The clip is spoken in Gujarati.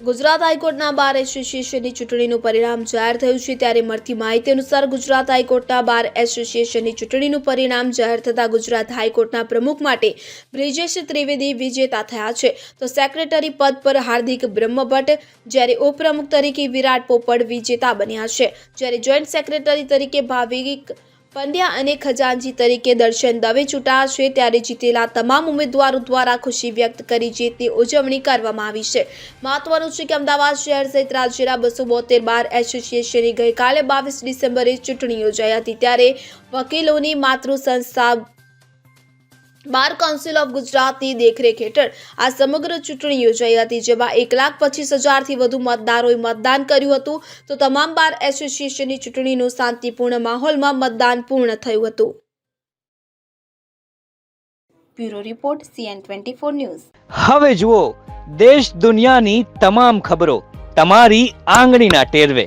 ગુજરાત હાઈકોર્ટના બાર એસોસિએશનની ચૂંટણીનું પરિણામ જાહેર થયું છે. ત્યારે મળતી માહિતી અનુસાર ગુજરાત હાઈકોર્ટના બાર એસોસિએશનની ચૂંટણીનું પરિણામ જાહેર થતાં ગુજરાત હાઈકોર્ટના પ્રમુખ માટે બ્રિજેશ ત્રિવેદી વિજેતા થયા છે. તો સેક્રેટરી પદ પર હાર્દિક બ્રહ્મભટ્ટ, જ્યારે ઉપપ્રમુખ તરીકે વિરાટ પોપડ વિજેતા બન્યા છે. જ્યારે જોઈન્ટ સેક્રેટરી તરીકે ભાવિક પંડ્યા અને ખજાનજી તરીકે દર્શન દવે ચૂંટાયા છે, ત્યારે જીતેલા તમામ ઉમેદવારો દ્વારા ખુશી વ્યક્ત કરી જીતની ઉજવણી કરવામાં આવી છે. મહત્વનું છે કે અમદાવાદ શહેર સહિત રાજ્યના બસો બોતેર બાર એસોસિએશનની ગઈકાલે બાવીસ ડિસેમ્બરે ચૂંટણી યોજાઈ હતી, ત્યારે વકીલોની માતૃ સંસ્થા બાર કાઉન્સિલ ઓફ ગુજરાતની દેખરેખ હેઠળ આ સમગ્ર ચૂંટણી યોજાઈ હતી જેમાં એક લાખ પચીસ હજારથી વધુ મતદારોએ મતદાન કર્યું હતું. તો તમામ બાર એસોસિએશનની ચૂંટણીનું શાંતિપૂર્ણ માહોલમાં મતદાન પૂર્ણ થયું હતું. Bureau report CN twenty four news. હવે જુઓ દેશ દુનિયાની તમામ ખબરો તમારી આંગળીના ટેરવે.